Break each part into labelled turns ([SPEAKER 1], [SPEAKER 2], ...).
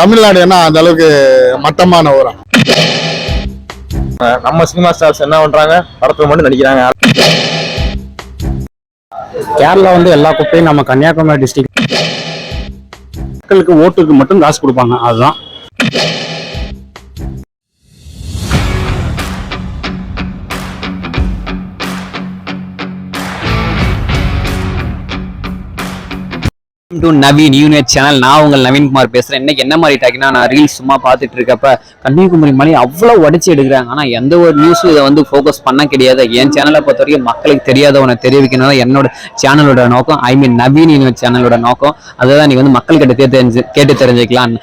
[SPEAKER 1] தமிழ்நாடு என்ன அந்த அளவுக்கு மட்டமான ஊரா
[SPEAKER 2] நம்ம சினிமா ஸ்டார்ஸ் என்ன பண்றாங்க? படத்துல மட்டும் நடிக்கிறாங்க.
[SPEAKER 3] கேரளா வந்து எல்லா குப்பையும் நம்ம கன்னியாகுமரி டிஸ்ட்ரிக்ட் மக்களுக்கு ஓட்டுக்கு மட்டும் காசு கொடுப்பாங்க. அதுதான்.
[SPEAKER 4] டு நவீன் யூனியர் சேனல் நான் உங்கள் நவீன்குமார் பேசுகிறேன் இன்னைக்கு என்ன மாதிரி டாக்கினா நான் ரீல்ஸ் சும்மா பார்த்துட்டு இருக்கப்ப கன்னியாகுமரி மலை அவ்வளோ உடச்சி எடுக்கிறாங்க. ஆனால் எந்த ஒரு நியூஸும் இதை வந்து ஃபோக்கஸ் பண்ண கிடையாது. என் சேனலை பொறுத்த வரைக்கும் மக்களுக்கு தெரியாதவனை தெரிவிக்கணும் என்னோட சேனலோட நோக்கம் ஐ மீன் நவீன் யூனியர் சேனலோட நோக்கம். அதை தான் நீ வந்து மக்கள்கிட்ட கேட்டு தெரிஞ்சு கேட்டு தெரிஞ்சுக்கலாம்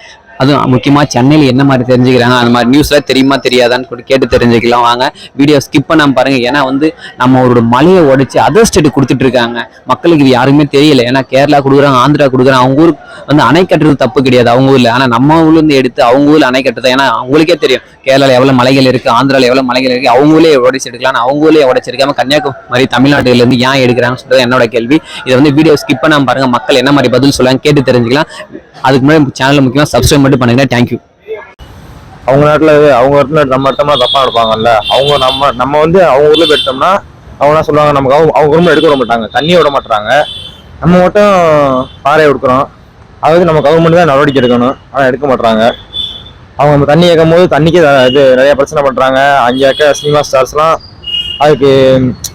[SPEAKER 4] அதுவும் முக்கியமாக சென்னையில் என்ன மாதிரி தெரிஞ்சுக்கிறாங்க அந்த மாதிரி நியூஸில் தெரியுமா தெரியாதான்னு கூட கேட்டு தெரிஞ்சுக்கலாம். வாங்க வீடியோ ஸ்கிப் பண்ணாமல் பாருங்கள் ஏன்னா வந்து நம்ம ஒரு மலையை உடச்சி அதர் ஸ்டேட் கொடுத்துட்டு இருக்காங்க. மக்களுக்கு இது யாருமே தெரியல. ஏன்னா கேரளா கொடுக்குறாங்க ஆந்திரா கொடுக்குறாங்க. அவங்க ஊருக்கு வந்து அணை கட்டுறது தப்பு கிடையாது. அவங்க ஊரில். ஆனால் நம்ம ஊர்லேருந்து எடுத்து அவங்க ஊரில் அணை கட்டுறது ஏன்னா அவங்களுக்கே தெரியும். கேரளாவில் எவ்வளோ மலைகள் இருக்குது ஆந்திராவில் எவ்வளோ மலைகள் இருக்குது அவங்களே உடச்சி எடுக்கலாம். அவங்க ஊரே உடைச்சிருக்காம கன்னியாகுமரி தமிழ்நாட்டிலேருந்து ஏன் எடுக்கிறாங்கன்னு சொல்கிறது என்னோட கேள்வி. இதை வந்து வீடியோ ஸ்கிப் பண்ணாமல் பாருங்கள் மக்கள் என்ன மாதிரி பதில் சொல்லுவாங்க கேட்டு தெரிஞ்சுக்கலாம். அதுக்கு முன்னாடி சேனல் முக்கியமாக சப்ஸ்கிரைப் மட்டும் பண்ணுங்க தேங்க்யூ
[SPEAKER 2] அவங்க நாட்டுல அவங்க இடத்துல நம்ம இடத்துல தப்பா நடப்பாங்கல்ல? அவங்க நம்ம நம்ம வந்து அவங்க ஊர்ல போயிட்டோம்னா அவங்க என்ன சொல்லுவாங்க? நமக்கு அவங்க அவங்க குடும்பம் எடுக்க விட மாட்டாங்க. தண்ணி விட மாட்டாங்க நம்ம மட்டும் பாறையை எடுக்கிறோம் அதாவது நம்ம கவர்மெண்ட் தான் நடவடிக்கை எடுக்கணும். ஆனால் எடுக்க மாட்டாங்க அவங்க நம்ம தண்ணி கேட்கும் போது தண்ணிக்கு இது நிறைய பிரச்சனை பண்றாங்க. அங்கே இருக்க சினிமா ஸ்டார்ஸ்லாம் அதுக்கு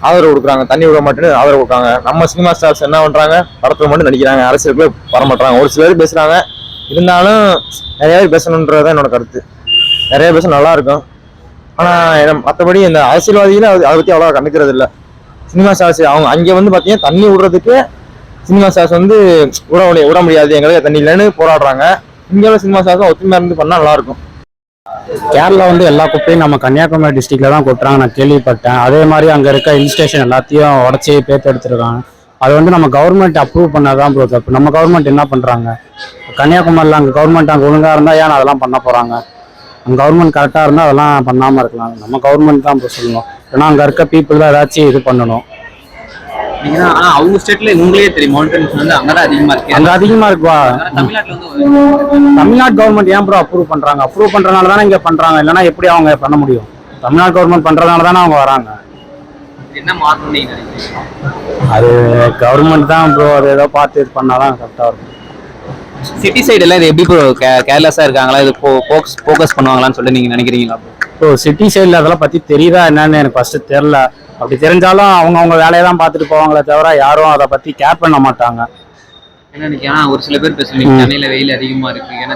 [SPEAKER 2] ஆதரவு கொடுக்குறாங்க. தண்ணி விட மாட்டேன்னு ஆதரவு கொடுக்குறாங்க. நம்ம சினிமா ஸ்டார்ஸ் என்ன பண்றாங்க? படத்துல மட்டும் நடிக்கிறாங்க. அரசியலுக்குள்ளே வர மாட்டாங்க ஒரு சிலர் பேசுறாங்க. இருந்தாலும் நிறைய பேர் பேசணுன்றது என்னோட கருத்து. நிறைய பேச நல்லா இருக்கும். ஆனால் மற்றபடி இந்த அரசியல்வாதிகளை அது- அதை பற்றி அவ்வளோ கண்டுக்கிறது இல்லை. சினிமா ஸ்டார்ஸ் அவங்க அங்கே வந்து பார்த்தீங்கன்னா தண்ணி விடுறதுக்கு சினிமா ஸ்டார்ஸ் வந்து விட முடியாது விட முடியாது. எங்களுக்கு தண்ணி இல்லைன்னு போராடுறாங்க. இங்கே உள்ள சினிமா ஸ்டார்ஸும் ஒத்துமையாக இருந்து பண்ணால் நல்லா இருக்கும்.
[SPEAKER 3] கேரளா வந்து எல்லா குப்பையும் நம்ம கன்னியாகுமரி டிஸ்ட்ரிக்ட்ல தான் கொட்டுறாங்க. நான் கேள்விப்பட்டேன். அதே மாதிரி அங்கே இருக்க ஹில் ஸ்டேஷன் எல்லாத்தையும் உடச்சி பேத்து எடுத்துருக்காங்க. அது வந்து நம்ம கவர்மெண்ட் அப்ரூவ் பண்ணாதான் ப்ரோ தப்பு நம்ம கவர்மெண்ட் என்ன பண்றாங்க? கன்னியாகுமரியில் அங்கே கவர்மெண்ட் அங்கே ஒழுங்கா இருந்தா ஏன் அதெல்லாம் பண்ண போறாங்க? அங்கே கவர்மெண்ட் கரெக்டாக இருந்தால் அதெல்லாம் பண்ணாம இருக்கலாம். நம்ம கவர்மெண்ட் தான் ப்ரோ சொல்லணும். ஏன்னா அங்கே இருக்க பீப்புள் தான் ஏதாச்சும் இது பண்ணணும்.
[SPEAKER 4] ஏன்னா ஆனா அவங்க ஸ்டேட்ல உங்களே தெரியும். மவுண்டன்ஸ் வந்து அங்கதான் அதிகமா இருக்கு.
[SPEAKER 3] அங்கே அதிகமா இருக்குவா? தமிழ்நாடு கவர்மெண்ட் ஏன் ப்ரோ அப்ரூவ் பண்றாங்க? அப்ரூவ் பண்றதுனால தானே இங்க பண்றாங்க. இல்லைன்னா எப்படி அவங்க பண்ண முடியும்? தமிழ்நாடு கவர்மெண்ட் பண்றதுனால தானே அவங்க வராங்க.
[SPEAKER 4] என்ன மாற்றணும் நீங்க நினைக்கிறீங்க?
[SPEAKER 3] அது கவர்மெண்ட் தான் ப்ரோ அது ஏதோ பார்த்து இது பண்ணாதான் கரெக்டா இருக்கும்.
[SPEAKER 4] சிட்டி சைடு எல்லாம் இது எப்படி ப்ரோ கேர்லெஸ்ஸா இருக்காங்களா? இது ஃபோக்கஸ் ஃபோக்கஸ் பண்ணுவாங்களான்னு சொல்லிட்டு நீங்க நினைக்கிறீங்களா bro?
[SPEAKER 3] ப்ரோ சிட்டி சைடில் அதெல்லாம் பத்தி தெரியுதா என்னன்னு எனக்கு ஃபர்ஸ்ட் தெரில அப்படி தெரிஞ்சாலும் அவங்க அவங்க வேலையை தான் பார்த்துட்டு போவாங்களே தவிர யாரும் அதை பத்தி கேர் பண்ண மாட்டாங்க.
[SPEAKER 4] என்ன நினைக்கிறேன்? ஒரு சில பேர் பேசுவீங்க சென்னையில வெயில் அதிகமா இருக்கு. ஏன்னா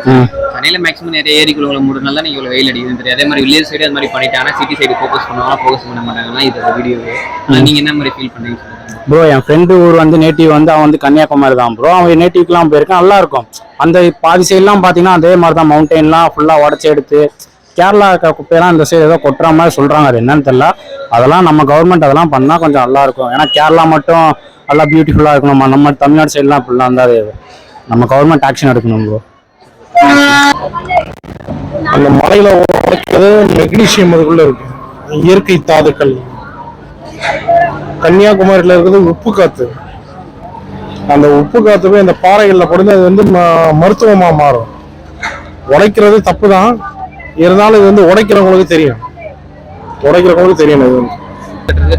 [SPEAKER 4] சென்னையில மேக்ஸிமம் நிறைய ஏரி குளங்களை மூடுனால தான் இவ்வளவு வெயில் அடிக்குதுன்னு தெரியும். அதே மாதிரி வில்லேஜ் சைடு அது மாதிரி பண்ணிட்டாங்கன்னா சிட்டி சைடு ஃபோக்கஸ் பண்ணுவாங்க ஃபோக்கஸ் பண்ண மாட்டாங்கன்னா இது வீடியோ நீங்க என்ன மாதிரி ஃபீல் பண்ணீங்க
[SPEAKER 3] ப்ரோ என் ஃப்ரெண்டு ஊர் வந்து நேட்டிவ் வந்து அவன் வந்து கன்னியாகுமரி தான். ப்ரோ அவன் நேட்டிவ்க்குலாம் போயிருக்கான். நல்லா இருக்கும். அந்த பாதி சைட்லாம் பார்த்தீங்கன்னா அதே மாதிரி தான். மவுண்டெயின்லாம் ஃபுல்லாக உடச்சி எடுத்து கேரளா இருக்க குப்பையெல்லாம் இந்த சைடு ஏதோ கொட்டுற மாதிரி சொல்கிறாங்க அது என்னன்னு தெரியல. அதெல்லாம் நம்ம கவர்மெண்ட் அதெல்லாம் பண்ணால் கொஞ்சம் நல்லா இருக்கும். ஏன்னா கேரளா மட்டும் நல்லா பியூட்டிஃபுல்லாக இருக்கணும். நம்ம- நம்ம தமிழ்நாடு சைட்லாம் அப்படிலாம் இருந்தால் அது நம்ம கவர்மெண்ட் ஆக்ஷன் எடுக்கணும் ப்ரோ
[SPEAKER 1] அந்த மலையில உடைக்கிறது மெக்னீசியம் அதுக்குள்ள இருக்கு. இயற்கை தாதுக்கள். கன்னியாகுமரியில இருக்கிறது உப்பு காத்து. அந்த உப்பு காத்து போய் அந்த பாறைகளில் படுந்து அது வந்து ம- மருத்துவமா மாறும். உடைக்கிறது தப்பு தான் இருந்தாலும் இது வந்து உடைக்கிறவங்களுக்கு தெரியும். உடைக்கிறவங்களுக்கு தெரியும் இது வந்து.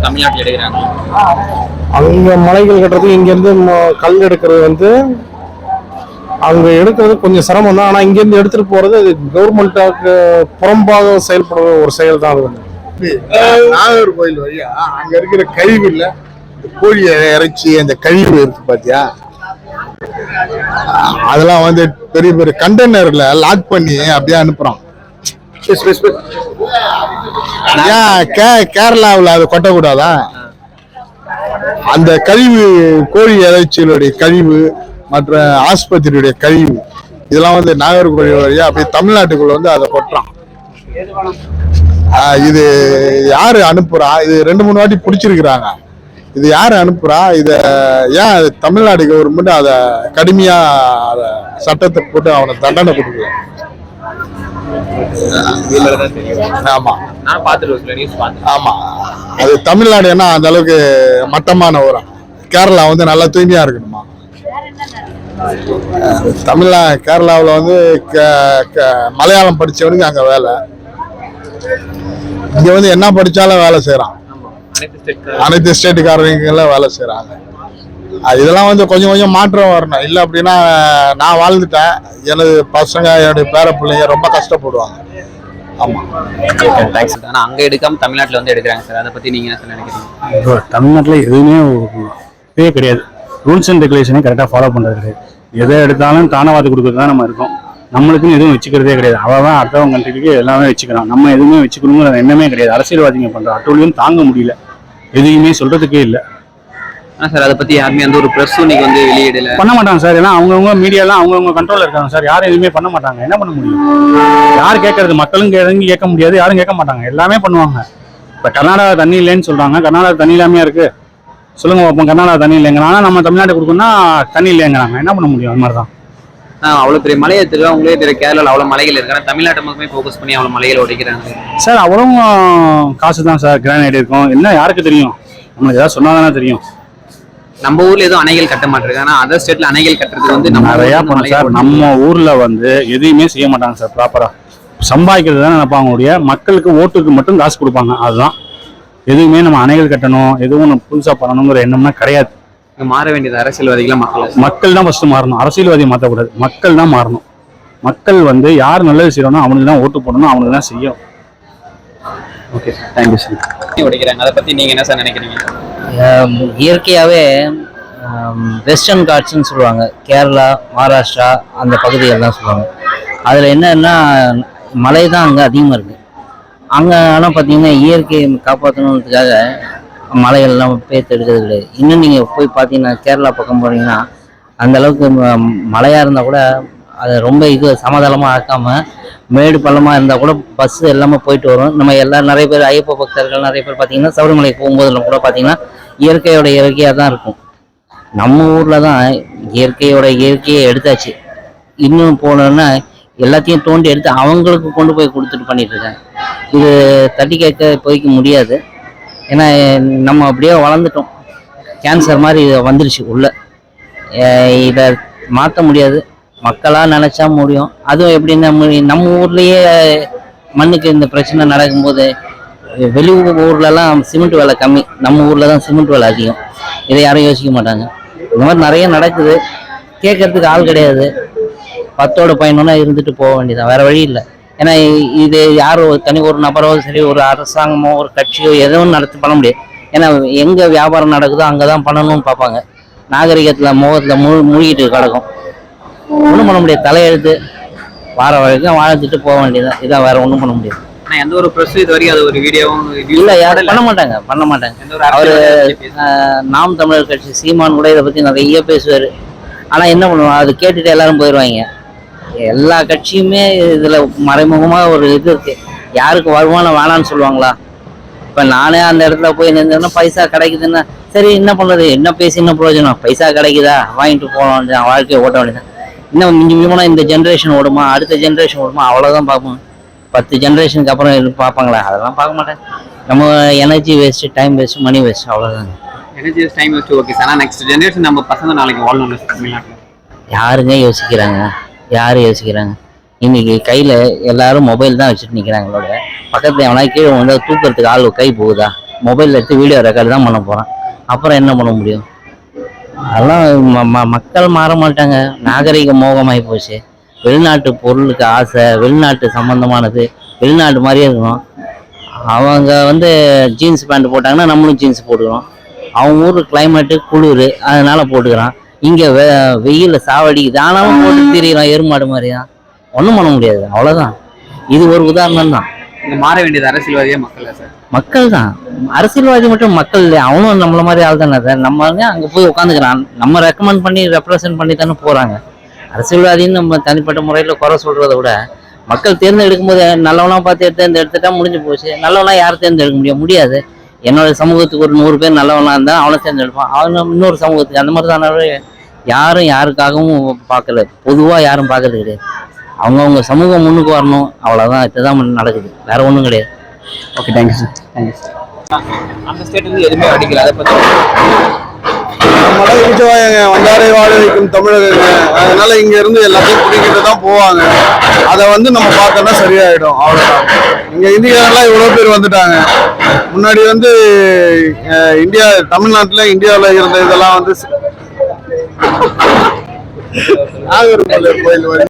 [SPEAKER 4] தமிழ்நாட்டில் எடுக்கிறாங்க.
[SPEAKER 1] அங்க மலைகள் கட்டுறது இங்க இருந்து ம- கல் எடுக்கிறது வந்து அங்க எடுக்கிறது கொஞ்சம் சிரமம் தான். ஆனா இங்க இருந்து எடுத்துட்டு போறது அது கவர்மெண்ட்டாக்கு புறம்பாக செயல்படுற ஒரு செயல் தான் அது வந்து. நாகர்கோயில் வழியா அங்க இருக்கிற கழிவு இல்ல இந்த கோழி இறைச்சி அந்த கழிவு இருக்கு பாத்தியா? அதெல்லாம் வந்து பெரிய பெரிய கண்டெய்னர்ல லாக் பண்ணி அப்படியே கே- கேரளாவில் அதை கொட்டக்கூடாதா? அந்த கழிவு கோழி இறைச்சியினுடைய கழிவு மற்ற ஆஸ்பத்திரியுடைய கழிவு இதெல்லாம் வந்து நாகர்கோவில் வழியா அப்படியே தமிழ்நாட்டுக்குள்ள வந்து அதை கொட்டுறான். இது யாரு அனுப்புறா? இது ரெண்டு மூணு வாட்டி பிடிச்சிருக்கிறாங்க. இது யாரு அனுப்புறா? இத ஏன் தமிழ்நாடு கவர்மெண்ட் அதை கடுமையா சட்டத்தை போட்டு அவனை தண்டனை கொடுக்குறான் ஆமா.
[SPEAKER 4] நான் பார்த்துட்டு சில நியூஸ் பார்த்தேன்.
[SPEAKER 1] ஆமா. அது தமிழ்நாடு என்ன அந்த அளவுக்கு மட்டமான ஊரா கேரளா வந்து நல்லா தூய்மையா இருக்கணுமா?
[SPEAKER 5] தமிழ்நா கேரளாவில் வந்து மலையாளம் படித்தவனுக்கு அங்கே வேலை. இங்கே வந்து என்ன படித்தாலும் வேலை செய்கிறான் அனைத்து ஸ்டேட்டுக்காரங்களும் வேலை செய்கிறாங்க இதெல்லாம் வந்து கொஞ்சம் கொஞ்சம் மாற்றம் வரணும். இல்லை அப்படின்னா நான் வாழ்ந்துட்டேன். எனது பசங்க என்னுடைய பேர பிள்ளைங்க ரொம்ப கஷ்டப்படுவாங்க. ஆமாம்
[SPEAKER 4] தேங்க்ஸ் ஆனா அங்க எடுக்காம தமிழ்நாட்டுல வந்து எடுக்கிறாங்க சார். அதை பத்தி நீங்க என்ன சார் நினைக்கிறீங்க?
[SPEAKER 3] இப்போ தமிழ்நாட்டில் எதுவுமே இதே கிடையாது. ரூல்ஸ் அண்ட் ரெகுலேஷனே கரெக்டாக ஃபாலோ பண்ணுறது கிடையாது. எதை எடுத்தாலும் தானவாது கொடுக்குறது தான் நம்ம இருக்கோம். நம்மளுக்குன்னு எதுவும் வச்சுக்கிறதே கிடையாது. அவன் அடுத்தவங்க கண்ட்ரிக்கு எல்லாமே வச்சுக்கிறான். நம்ம எதுவுமே வச்சுக்கணுங்கிற எண்ணமே கிடையாது. அரசியல்வாதிங்க பண்ணுற அட்டூழியம் தாங்க முடியல. எதுவுமே சொல்றதுக்கே இல்லை.
[SPEAKER 4] ஆனா சார் அதை பத்தி யாருமே அந்த ஒரு ப்ரெஸ் இன்னைக்கு வந்து வெளியிடல.
[SPEAKER 3] பண்ண மாட்டாங்க சார். ஏன்னா அவங்கவுங்க மீடியாலாம் அவங்கவுங்க கண்ட்ரோல்ல இருக்காங்க சார். யாரும் எதுவுமே பண்ண மாட்டாங்க. என்ன பண்ண முடியும்? யார் கேட்கறது? மக்களும் இறங்கி கேட்க முடியாது. யாரும் கேட்க மாட்டாங்க. எல்லாமே பண்ணுவாங்க. இப்போ கர்நாடகா தண்ணி இல்லைன்னு சொல்றாங்க. கர்நாடகா தண்ணி இல்லாமையா இருக்கு? சொல்லுங்க பார்ப்போம் கர்நாடகா தண்ணி இல்லைங்கிறாங்க ஆனா நம்ம தமிழ்நாடு கொடுக்கணும்னா தண்ணி இல்லைங்கிறாங்க. என்ன பண்ண முடியும்? அது மாதிரி தான்
[SPEAKER 4] ஆஹ் அவ்வளவு பெரிய மலையை எடுத்துருக்கா உங்களே தெரிய கேரளால அவ்வளவு மலைகள் இருக்கு. ஆனா தமிழ்நாட்டை மட்டுமே ஃபோக்கஸ் பண்ணி அவ்வளவு மலைகள் உடைக்கிறாங்க
[SPEAKER 3] சார் அவ்வளவும் காசு தான் சார். கிரானைட் இருக்கும். என்ன யாருக்கு தெரியும்? நம்மளுக்கு ஏதாவது சொன்னாதானே தெரியும்.
[SPEAKER 4] நம்ம ஊர்ல எதுவும் அணைகள் கட்ட மாட்டிருக்கு. ஆனா அதர் ஸ்டேட்ல அணைகள் கட்டுறதுக்கு வந்து
[SPEAKER 3] நிறையா
[SPEAKER 4] ஊர்ல
[SPEAKER 3] பண்ண
[SPEAKER 4] மலைகள்
[SPEAKER 3] சார். நம்ம ஊர்ல வந்து எதையுமே செய்ய மாட்டாங்க சார் ப்ராப்பரா சம்பாதிக்கிறது தான் நினைப்பாங்க ஒழிய மக்களுக்கு ஓட்டுக்கு மட்டும் காசு கொடுப்பாங்க. அதுதான். எதுவுமே நம்ம அணைகள் கட்டணும் எதுவும் நம்ம புதுசா பண்ணணுங்கிற எண்ணம்னா கிடையாது.
[SPEAKER 4] மாற வேண்டியது அரசியல்வாதிகளா மக்கள்.
[SPEAKER 3] மக்கள் தான் ஃபர்ஸ்ட் மாறணும். அரசியல்வாதி மாற்றக்கூடாது மக்கள் தான் மாறணும். மக்கள் வந்து யார் நல்லது செய்யறோனோ அவனுக்கு தான் ஓட்டு போடணும் அவனுக்கு தான் செய்யும். ஓகே தேங்க்யூ சார்
[SPEAKER 4] உடைக்கிறாங்க. அதை பத்தி நீங்க என்ன சார் நினைக்கிறீங்க?
[SPEAKER 6] இயற்கையாகவே வெஸ்டர்ன் காட்ஸ்ன்னு சொல்லுவாங்க. கேரளா மகாராஷ்டிரா அந்த பகுதிகள்லாம் சொல்லுவாங்க. அதில் என்னன்னா மழை தான் அங்கே அதிகமாக இருக்குது அங்கே ஆனால் பார்த்தீங்கன்னா இயற்கையை காப்பாற்றணுன்றதுக்காக மலைகள்லாம் பேத்தெடுக்கிறது கிடையாது. இன்னும் நீங்கள் போய் பார்த்தீங்கன்னா கேரளா பக்கம் போனீங்கன்னா அந்த அளவுக்கு மழையாக இருந்தால் கூட அதை ரொம்ப இது சமதளமாக ஆக்காமல் மேடு பள்ளமாக இருந்தால் கூட பஸ் எல்லாமே போயிட்டு வரும். நம்ம எல்லாம் நிறைய பேர் ஐயப்ப பக்தர்கள் நிறைய பேர் பார்த்தீங்கன்னா சபரிமலைக்கு போகும்போதுல கூட பார்த்தீங்கன்னா இயற்கையோட இயற்கையாக தான் இருக்கும். நம்ம ஊரில் தான் இயற்கையோட இயற்கையை எடுத்தாச்சு. இன்னும் போனோன்னா எல்லாத்தையும் தோண்டி எடுத்து அவங்களுக்கு கொண்டு போய் கொடுத்துட்டு பண்ணிட்டு இருக்காங்க. இது தட்டி கேட்க இப்போதைக்கு முடியாது. ஏன்னா நம்ம அப்படியே வளர்ந்துட்டோம். கேன்சர் மாதிரி வந்துருச்சு உள்ள. இதை மாற்ற முடியாது. மக்களாக நினச்சா முடியும். அதுவும் எப்படின்னா நம்ம நம்ம ஊர்லேயே மண்ணுக்கு இந்த பிரச்சனை நடக்கும்போது வெளி ஊர்லலாம் சிமெண்ட் விலை கம்மி. நம்ம ஊரில் தான் சிமெண்ட் விலை அதிகம். இதை யாரும் யோசிக்க மாட்டாங்க. இந்த மாதிரி நிறைய நடக்குது. கேட்கறதுக்கு ஆள் கிடையாது. பத்தோட பயணம்னா இருந்துட்டு போக வேண்டியதான் வேற வழி இல்லை. ஏன்னா இது யாரோ தனி ஒரு நபரோ சரி ஒரு அரசாங்கமோ ஒரு கட்சியோ எதுவும் நடத்தி பண்ண முடியாது. ஏன்னா எங்கே வியாபாரம் நடக்குதோ அங்கே தான் பண்ணணும்னு பார்ப்பாங்க. நாகரிகத்தில் முகத்தில் முழு மூழ்கிட்டு கிடக்கும். ஒன்றும் பண்ண முடியாது. தலையெழுத்து வார வரைக்கும் வாழ்ந்துட்டு போக வேண்டியதான் இதான் வேற ஒன்றும் பண்ண முடியாது.
[SPEAKER 4] ஆனா எந்த ஒரு ப்ரெஸ் இது வரைக்கும் அது ஒரு வீடியோவும்
[SPEAKER 6] இல்லை யாரும் பண்ண மாட்டாங்க பண்ண மாட்டாங்க. ஆஹ் நாம் தமிழர் கட்சி சீமான் கூட இதை பற்றி நிறைய பேசுவார். ஆனால் என்ன பண்ணுவோம் அது கேட்டுட்டு எல்லாரும் போயிடுவாங்க எல்லா கட்சியுமே இதில் மறைமுகமாக ஒரு இது இருக்கு. யாருக்கு வருமானம் வேணான்னு சொல்லுவாங்களா? இப்போ நானே அந்த இடத்துல போய் நின்றேன்னா பைசா கிடைக்குதுன்னா சரி என்ன பண்ணுறது என்ன பேசி என்ன பிரயோஜனம்? பைசா கிடைக்குதா? வாங்கிட்டு போகலாம் வாழ்க்கையை ஓட்ட வேண்டியதான் இன்னும் மிஞ்சி மிஞ்சி போனால் இந்த ஜென்ரேஷன் ஓடுமா அடுத்த ஜென்ரேஷன் ஓடுமா அவ்வளோதான் பார்ப்போம். பத்து ஜென்ரேஷனுக்கு அப்புறம் இது பார்ப்பாங்களா அதெல்லாம் பார்க்க மாட்டேன். நம்ம energy waste time waste money waste அவ்வளோதாங்க
[SPEAKER 4] எனர்ஜி டைம் வச்சு ஓகே சார் ஆனா நெக்ஸ்ட் ஜெனரேஷன் நம்ம பசங்க நாளைக்கு வாழணும் தமிழ்நாட்டுல.
[SPEAKER 6] யாருங்க யோசிக்கிறாங்க? யார் யோசிக்கிறாங்க? இன்னைக்கு கையில் எல்லாரும் மொபைல் தான் வச்சுட்டு நிற்கிறாங்களோட பக்கத்தில் எவனா கீழே வந்து தூக்கிறதுக்கு ஆள் கை போகுதா? மொபைல் எடுத்து வீடியோ ரெக்கார்டு தான் பண்ண போகிறான் அப்புறம் என்ன பண்ண முடியும்? அதெல்லாம் மக்கள் மாற மாட்டாங்க. நாகரிக மோகமாகி போச்சு. வெளிநாட்டு பொருளுக்கு ஆசை வெளிநாட்டு சம்பந்தமானது வெளிநாட்டு மாதிரியே இருக்கணும் அவங்க வந்து ஜீன்ஸ் பேண்ட் போட்டாங்கன்னா நம்மளும் ஜீன்ஸ் போட்டுக்கிறோம். அவங்க ஊர் கிளைமேட்டு குளிர் அதனால போட்டுக்கிறான். இங்கே வெ வெயிலில் சாவடிக்குது. ஆனாலும் போட்டு திரியிறான் எருமாடு மாதிரி தான் ஒன்றும் பண்ண முடியாது. அவ்வளோதான் இது ஒரு உதாரணம் தான்
[SPEAKER 4] இங்க மாற வேண்டியது அரசியல்வாதியே மக்கள் சார்?
[SPEAKER 6] மக்கள் தான் அரசியல்வாதி மட்டும் மக்கள் இல்லை அவனும் நம்மள மாதிரி ஆள் தானே. சார் நம்ம அங்கே போய் உட்காந்துக்கிறான் நம்ம ரெக்கமெண்ட் பண்ணி ரெப்ரசன்ட் பண்ணி தானே போகிறாங்க அரசியல்வாதின்னு நம்ம தனிப்பட்ட முறையில் குறை சொல்கிறத விட மக்கள் தேர்ந்தெடுக்கும் போது நல்லவனா பார்த்து தேர்ந்தெடுத்துட்டா முடிஞ்சு போச்சு. நல்லவனா யார் தேர்ந்தெடுக்க முடியும்? முடியாது. என்னோட சமூகத்துக்கு ஒரு நூறு பேர் நல்லவனா இருந்தால் அவனை தேர்ந்தெடுப்பான். அவன் இன்னொரு சமூகத்துக்கு அந்த மாதிரி தானே யாரும் யாருக்காகவும் பார்க்கல. பொதுவாக யாரும் பார்க்கறது கிடையாது. அவங்கவுங்க சமூகம் முன்னுக்கு வரணும். அவ்வளோதான் இதுதான் நடக்குது. வேற ஒன்றும் கிடையாது.
[SPEAKER 3] Okay thank you sir thank you
[SPEAKER 4] அந்த ஸ்டேட் வந்து எதுவுமே அடிக்கல. அதை பத்தி
[SPEAKER 7] மலை உச்சவாயங்க வந்தாரை வாழ வைக்கும் தமிழகங்க அதனால இங்க இருந்து எல்லாத்தையும் பிடிக்கிட்டு தான் போவாங்க. அதை வந்து நம்ம பார்த்தோம்னா சரியாயிடும். அவ்வளவுதான். இங்க இந்தியாவெல்லாம் இவ்வளவு பேர் வந்துட்டாங்க. முன்னாடி வந்து இந்தியா தமிழ்நாட்டுல இந்தியாவுல இருந்த இதெல்லாம் வந்து நாகர்கோவில் கோயில் வந்து